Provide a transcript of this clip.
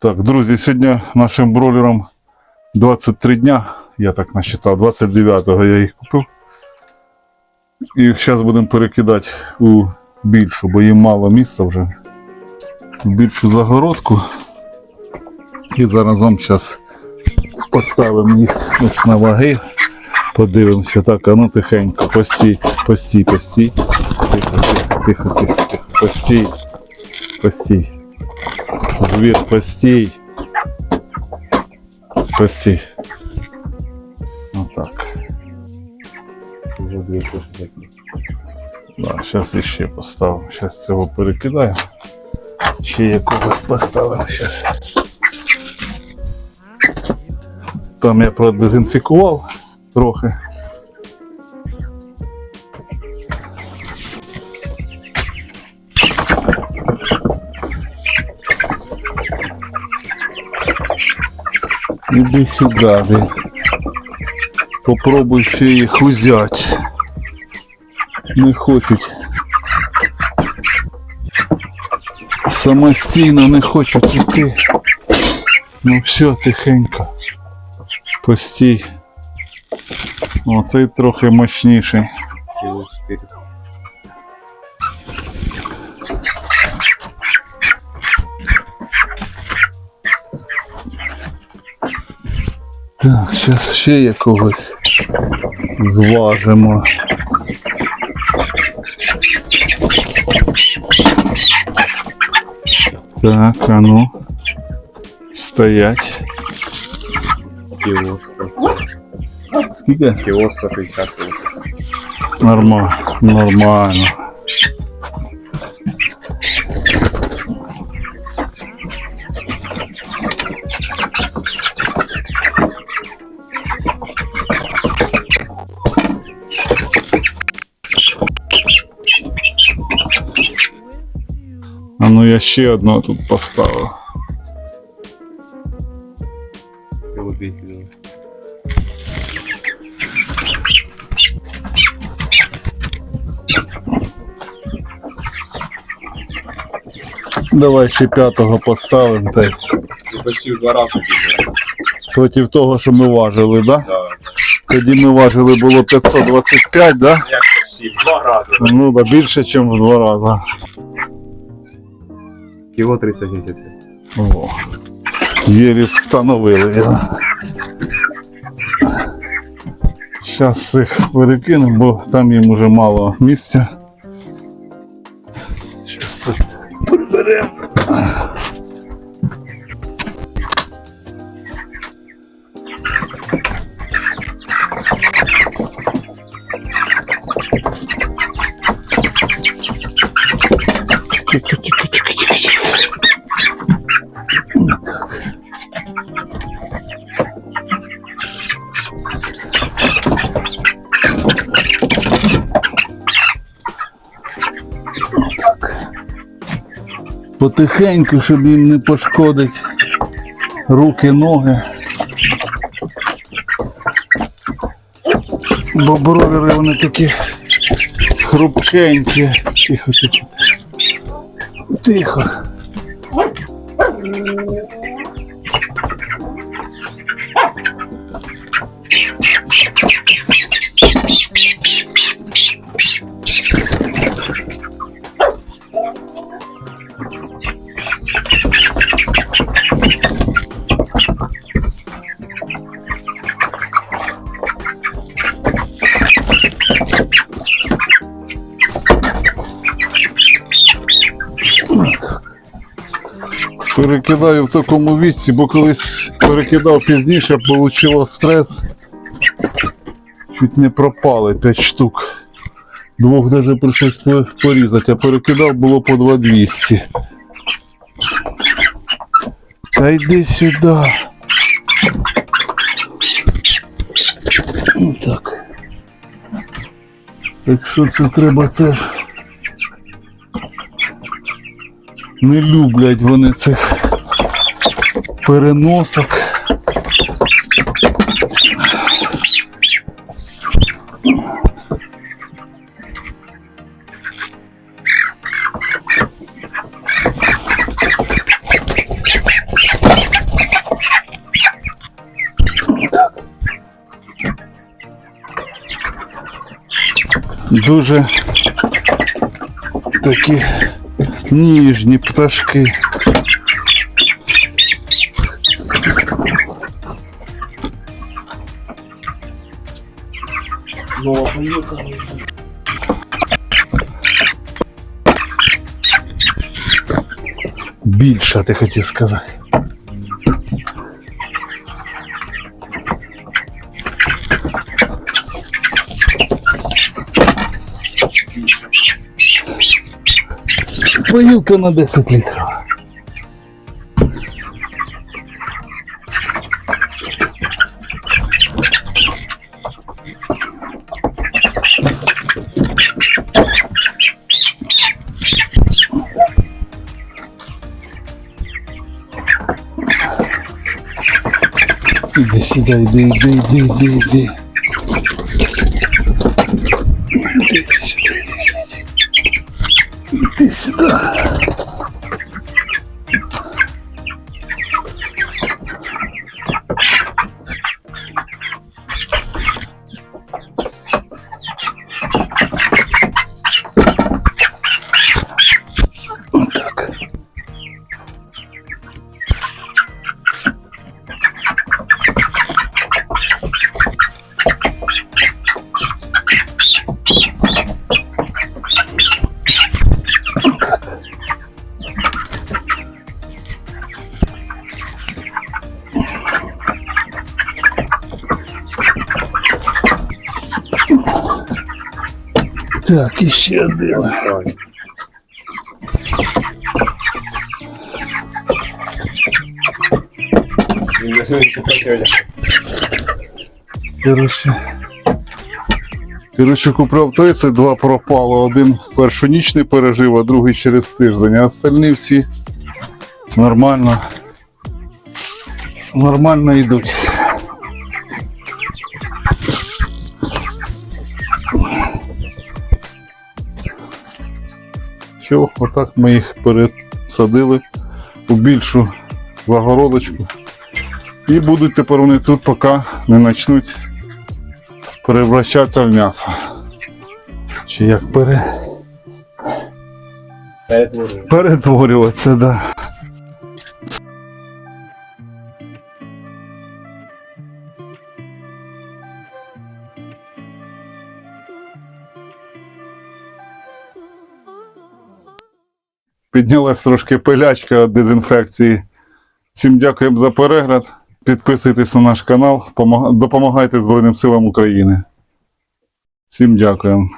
Так, друзі, сьогодні нашим бролерам 23 дня, я так насчитав, 29-го я їх купив. І зараз будемо перекидати у більшу, бо їм мало місця вже. В більшу загородку. І зараз вам зараз поставимо їх ось на ваги. Подивимося, так, а ну тихенько, постій, постій, постій. Тихо, тихо, тихо, тихо. Постій, постій. Звір, постій. Постій. Отак. Вже дві що такі. Да, зараз іще поставимо. Зараз цього перекидаємо. Ще якогось поставимо. Зараз. Там я продезінфікував трохи. Іди сюди, ти. Попробуй ще їх узяти. Не хочуть. Самостійно не хочуть йти. Ну все, тихенько. Постій. О, цей трохи мощніший. Так, зараз ще якогось зважимо. Так, а ну. Стоять. Кіло 100. Скільки? Кіло 160. Нормально, нормально. Я ще одного тут поставив. Кіло 200 кіло. Давай ще п'ятого поставимо та й Ну, почти в два рази більше. проти того, що ми важили, да? Да. Тоді ми важили було 525, да? Як почти в два рази. Ну да, більше, ніж в два рази. Кіло 375. О, єлі встановили його. Зараз їх перекину, бо там їм уже мало місця. Зараз приберемо. Потихеньку, щоб їм не пошкодить руки, ноги. Бо бровери вони такі хрупкенькі. Тихо, тихо. Тихо. Перекидаю в такому вісці, бо колись перекидав пізніше, отримало стрес. Чуть не пропали 5 штук. Двох даже прийшлось порізати, а перекидав було по 2200. Та йди сюди. Так. Так що це треба теж. Не люблять вони цих переносок. Дуже такі ніжні пташки. Нова поїлка. Більша, ти хотів сказати. Поїлка на 10 літрів. Іди сюди, іди, іди, іди, іди, іди. Іди сюди, іди, Іди, Так, іще один. Коротше. Коротше, купляв 32 пропало. Один першу ніч не пережив, а другий через тиждень. А остальні всі нормально. Нормально йдуть. Все, отак ми їх пересадили у більшу загородочку. І будуть тепер вони тут, поки не почнуть перевращатися в м'ясо. Чи як пере... перетворюватися, перетворюватися, да. Піднялась трошки пилячка дезінфекції. Всім дякуємо за перегляд. Підписуйтесь на наш канал, допомагайте Збройним силам України. Всім дякуємо.